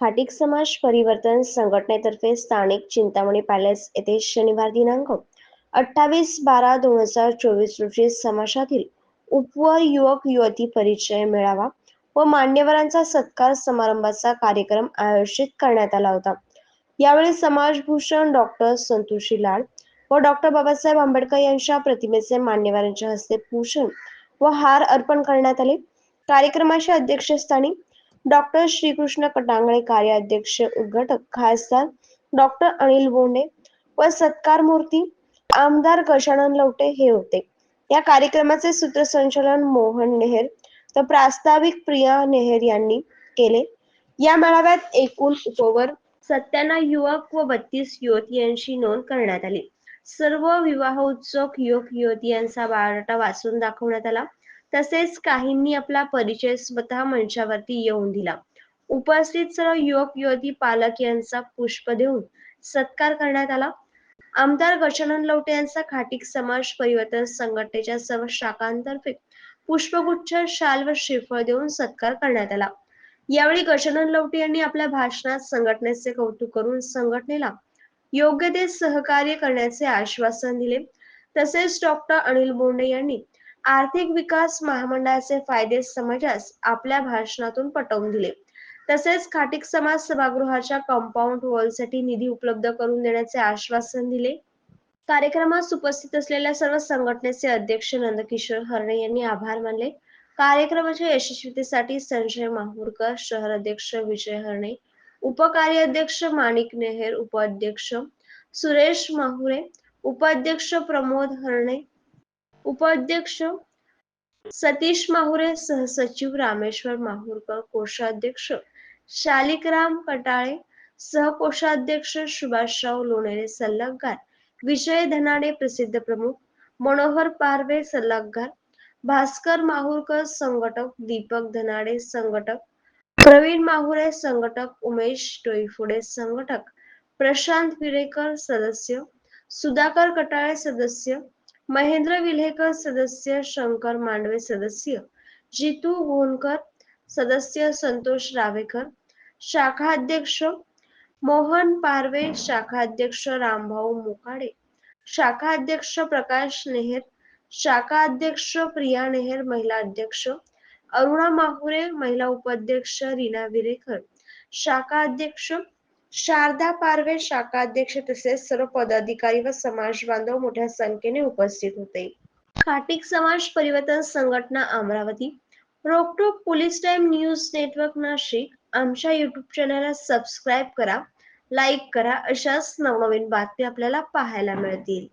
खाटीक समाज परिवर्तन संघटनेतर्फे स्थानिक चिंतामणी पॅलेस येथे शनिवार दिनांक अठ्ठावीस बारा दोन हजार चोवीस रोजी समाजातील उपवर युवक युवती परिचय मेळावा व मान्यवरांचा सत्कार समारंभाचा कार्यक्रम आयोजित करण्यात आला होता. यावेळी समाजभूषण डॉक्टर संतोषी लाड व डॉक्टर बाबासाहेब आंबेडकर यांच्या प्रतिमेचे मान्यवरांच्या हस्ते पूजन व हार अर्पण करण्यात आले. कार्यक्रमाच्या अध्यक्षस्थानी डॉक्टर श्रीकृष्ण कटांगळे कार्याध्यक्ष उद्घाटक खासदार डॉक्टर अनिल बोंडे व सत्कार मूर्ती आमदार गजानन लवटे हे होते. या कार्यक्रमाचे सूत्रसंचालन मोहन नेहर तर प्रास्ताविक प्रिया नेहर यांनी केले. या मेळाव्यात एकूण उपवर सत्त्याण्णव युवक व बत्तीस युवती यांची नोंद करण्यात आली. सर्व विवाह उत्सव युवक युवती यांचा बायोडाटा वाचून दाखवण्यात आला. तसेच काहींनी आपला परिचय स्वतः मंचावरती येऊन दिला. उपस्थित सर्व युवक युवती पालक यांचा पुष्प देऊन सत्कार करण्यात आला. आमदार गजानन लवटे यांचा खाटीक समाज परिवर्तन संघटनेच्या सर्व शाखांतर्फे पुष्पगुच्छ शाल व श्रीफळ देऊन सत्कार करण्यात आला. यावेळी गजानन लवटे यांनी आपल्या भाषणात संघटनेचे कौतुक करून संघटनेला योग्य ते सहकार्य करण्याचे आश्वासन दिले. तसेच डॉक्टर अनिल बोंडे यांनी आर्थिक विकास महामंडळाचे फायदे समाजास आपल्या भाषणातून पटवून दिले. तसेच खाटीक समाज सभागृहाच्या कंपाऊंड वॉलसाठी निधी उपलब्ध करून देण्याचे आश्वासन दिले. कार्यक्रमास उपस्थित असलेल्या सर्व संघटनेचे अध्यक्ष नंदकिशोर हरणे यांनी आभार मानले. कार्यक्रमाच्या यशस्वीतेसाठी संजय माहुरकर शहर अध्यक्ष विजय हरणे उपकार्याध्यक्ष माणिक नेहर उपाध्यक्ष सुरेश माहुरे उपाध्यक्ष प्रमोद हरणे उपाध्यक्ष सतीश माहुरे सहसचिव रामेश्वर माहुरकर कोषाध्यक्ष शालिकराम कटाळे सहकोषाध्यक्ष सुभाषराव लोणेरे सल्लागार विजय धनाडे प्रसिद्ध प्रमुख मनोहर पारवे सल्लागार भास्कर माहुरकर संघटक दीपक धनाडे संघटक प्रवीण माहुरे संघटक उमेश टोईफुडे संघटक प्रशांत विरेकर सदस्य सुधाकर कटाळे सदस्य महेंद्र विल्हेकर सदस्य शंकर मांडवे सदस्य जितू गोनकर सदस्य संतोष रावेकर शाखाध्यक्ष मोहन पारवे शाखाध्यक्ष रामभाऊ मुकाडे शाखाध्यक्ष प्रकाश नेहर शाखाध्यक्ष प्रिया नेहर महिला अध्यक्ष अरुणा माहुरे महिला उपाध्यक्ष रीना विरेकर शाखाध्यक्ष शारदा पारवे शाखाध्यक्ष तसेच सर्व पदाधिकारी व समाज बांधव मोठ्या संख्येने उपस्थित होते. Katik Samaj Parivartan Sanghatana Amravati. Roktok police time news network Nashik. आमच्या युट्यूब चॅनलला सबस्क्राईब करा लाईक करा अशाच नवनवीन बातम्या आपल्याला पाहायला मिळतील.